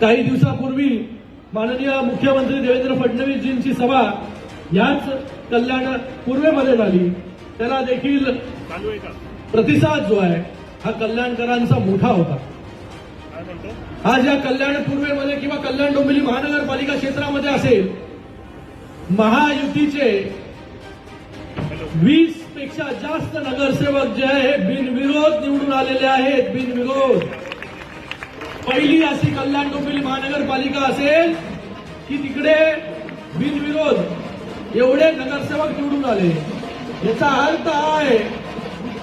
काही दिवसापूर्वी माननीय मुख्यमंत्री देवेंद्र फडणवीसजींची सभा याच कल्याण पूर्वेमध्ये झाली. त्याला देखील प्रतिसाद जो आहे हा कल्याणकरांचा मोठा होता. आज या कल्याण पूर्वेमध्ये किंवा कल्याण डोंबिवली महानगरपालिका क्षेत्रामध्ये असेल महायुतीचे वीसपेक्षा जास्त नगरसेवक जे आहे हे बिनविरोध निवडून आलेले आहेत बिनविरोध. पहिली अशी कल्याण डोंबिवली महानगरपालिका असेल की तिकडे बिनविरोध एवढे नगरसेवक निवडून आले. याचा अर्थ हा आहे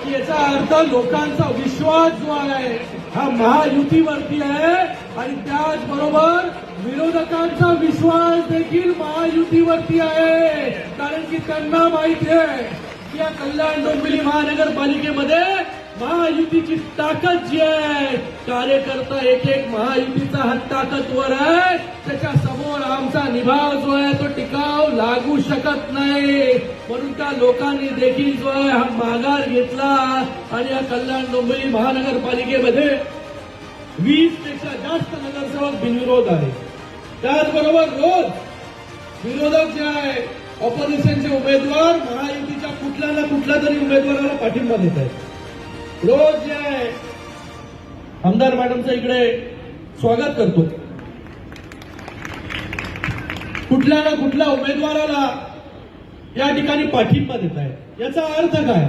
की याचा अर्थ लोकांचा विश्वास जो आहे हा महायुतीवरती आहे आणि त्याचबरोबर विरोधकांचा विश्वास देखील महायुतीवरती आहे. कारण की त्यांना माहिती आहे की या कल्याण डोंबिवली महानगरपालिकेमध्ये महायुतीची ताकद जी आहे कार्यकर्ता एक एक महायुतीचा हा ताकदवर आहे. त्याच्यासमोर आमचा निभाव जो आहे तो टिकाव लागू शकत नाही. म्हणून त्या लोकांनी देखील जो आहे हा माघार घेतला. आणि या कल्याण डोंबिवली महानगरपालिकेमध्ये वीसपेक्षा जास्त नगरसेवक बिनविरोध आहे त्याचबरोबर रोज विरोधक जे आहे ऑपोजिशनचे उमेदवार महायुतीच्या कुठल्या ना कुठल्या तरी उमेदवाराला पाठिंबा देत आहेत. रोज जे आहे आमदार मॅडमचं इकडे स्वागत करतो. कुठल्या ना कुठल्या उमेदवाराला या ठिकाणी पाठिंबा देत आहे. याचा अर्थ काय?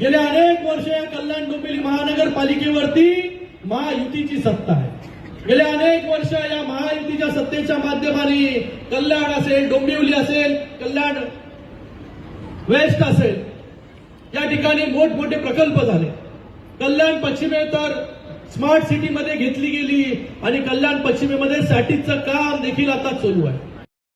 गेल्या अनेक वर्ष या कल्याण डोंबिवली महानगरपालिकेवरती महायुतीची सत्ता आहे. गेल्या अनेक वर्ष या महायुतीच्या सत्तेच्या माध्यमाने कल्याण असेल डोंबिवली असेल कल्याण वेस्ट असेल या ठिकाणी मोठमोठे प्रकल्प झाले. कल्याण पश्चिमे तर स्मार्ट सिटीमध्ये घेतली गेली आणि कल्याण पश्चिमेमध्ये सॅटिसचं काम देखील आता सुरू आहे.